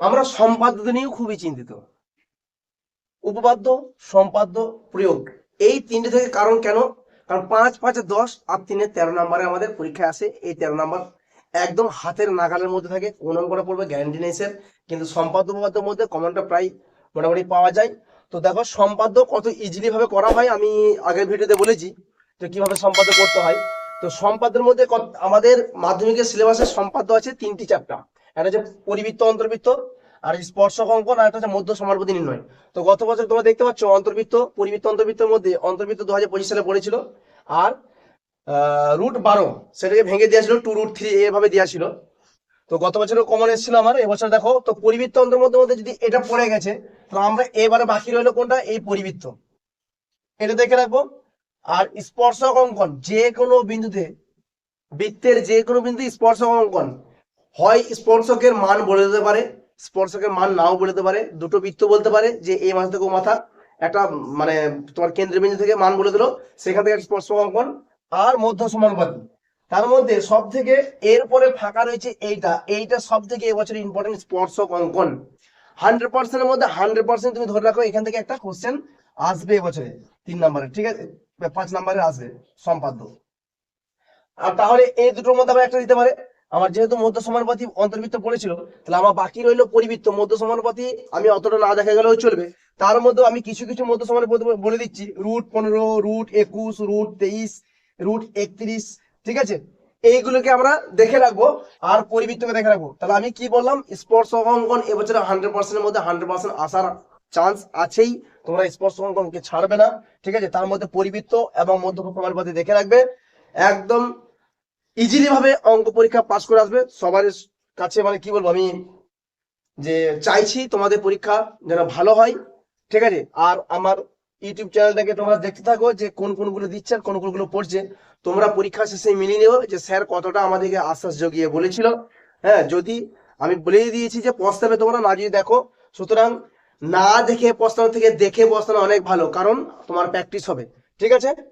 আমরা সম্পাদ্য নিয়েও খুবই চিন্তিত। উপপাদ্য, সম্পাদ্য, প্রয়োগ। এই তিনটে থেকে কারণ কেন? কারণ পাঁচ, পাঁচে, দশ আর তিনে তেরো নম্বরে আমাদের পরীক্ষায় আসে এই তেরো নম্বর একদম হাতের নাগালের মধ্যে থাকে। কোন নম্বরে পড়বে? গ্যারান্টি নেই স্যার। কিন্তু সম্পাদ্য উপপাদ্যের মধ্যে কমনটা প্রায় মোটামুটি পাওয়া যায়। তো দেখো, সম্পাদ্য কত ইজিলি ভাবে করা হয় আমি আগের ভিডিওতে বলেছি তো কীভাবে সম্পাদ্য করতে হয়। তো সম্পাদ্যের মধ্যে আমাদের মাধ্যমিকের সিলেবাসে সম্পাদ্য আছে তিনটি চ্যাপ্টার একটা হচ্ছে পরিবৃত্ত অন্তর্বৃত্ত আর স্পর্শক অঙ্কন আর একটা হচ্ছে মধ্য সমারপতি নির্ণয়। তো গত বছর তোমরা দেখতে পাচ্ছ অন্তর্বৃত্ত, পরিবৃত্ত অন্তর্বৃত্তের মধ্যে অন্তর্বৃত্ত দু হাজার পঁচিশ সালে পড়েছিল। আর রুট বারো সেটাকে ভেঙে দেওয়া ছিল, টু রুট থ্রি এভাবে দেওয়া ছিল। তো গত বছরও কমন এসেছিল আমার, এবছর দেখো, তো পরিবৃত্ত অন্তর মধ্যে মধ্যে যদি এটা পড়ে গেছে, তো আমরা এবারে বাকি রইল কোনটা? এই পরিবৃত্ত। এটা দেখে রাখব আর স্পর্শক অঙ্কন যে কোনো বিন্দুতে, বৃত্তের যে কোনো বিন্দু স্পর্শক অঙ্কন হয় স্পর্শকের মান বলে দিতে পারে, স্পর্শকের মান নাও বলে দিতে পারে, দুটো বৃত্ত বলতে পারে যে এই মাথা থেকে ও মাথা, একটা মানে তোমার কেন্দ্রবিন্দু থেকে মান বলে দিল, সেখান থেকে স্পর্শক অঙ্কন আর মধ্য সমানুপাতি তার মধ্যে সব থেকে এরপরে ফাঁকা রয়েছে এইটা এইটা সব থেকে এবছর ইম্পর্টেন্ট স্পর্শক অঙ্কন। হান্ড্রেড পার্সেন্টের মধ্যে হান্ড্রেড পার্সেন্ট তুমি ধরে রাখো, এখান থেকে একটা কোশ্চেন আসবে এবছরে, তিন নম্বরে, ঠিক আছে? পাঁচ নম্বরে আসবে, সম্পাদ্য। আর তাহলে এই দুটোর মধ্যে আবার একটা দিতে পারে আমার যেহেতু মধ্য সমানুপাতি অন্তর্বৃত্ত পড়েছিল, তাহলে আমার বাকি রইল পরিবৃত্ত মধ্য সমানুপাতি, আমি অতটা না দেখা গেলেও চলবে। তার মধ্যে আমি কিছু কিছু মধ্য সমানুপাতি বলে দিচ্ছি। রুট পনেরো, রুট একুশ, রুট তেইশ, রুট একত্রিশ, ঠিক আছে? এইগুলোকে আমরা দেখে রাখব আর পরিবৃত্তকে দেখে রাখব। তাহলে আমি কি বললাম? স্পর্শ অঙ্কন, এবছর হান্ড্রেড পার্সেন্টের মধ্যে হান্ড্রেড পার্সেন্ট আসার চান্স আছেই। তোমরা স্পর্শ অঙ্কনকে ছাড়বে না, ঠিক আছে? তার মধ্যে পরিবৃত্ত এবং মধ্য সমানুপাতি দেখে রাখবে। একদম ইজিলি ভাবে অঙ্ক পরীক্ষা পাস করে আসবে। সবার কাছে মানে কি বলব আমি যে চাইছি তোমাদের পরীক্ষা যেন ভালো হয়, ঠিক আছে? আর আমার ইউটিউব চ্যানেলটাকে তোমরা দেখতে থাকো যে কোন কোনগুলো দিচ্ছে আর কোন কোনগুলো পড়ছে। তোমরা পরীক্ষা শেষে মিলিয়ে নেবে যে স্যার কতটা আমাদেরকে আশ্বাস জগিয়ে বলেছিল। হ্যাঁ যদি আমি বলেই দিয়েছি যে পস্তাবে তোমরা না যদি দেখো, সুতরাং না দেখে পস্তানো থেকে দেখে পস্তানো অনেক ভালো, কারণ তোমার প্র্যাকটিস হবে, ঠিক আছে?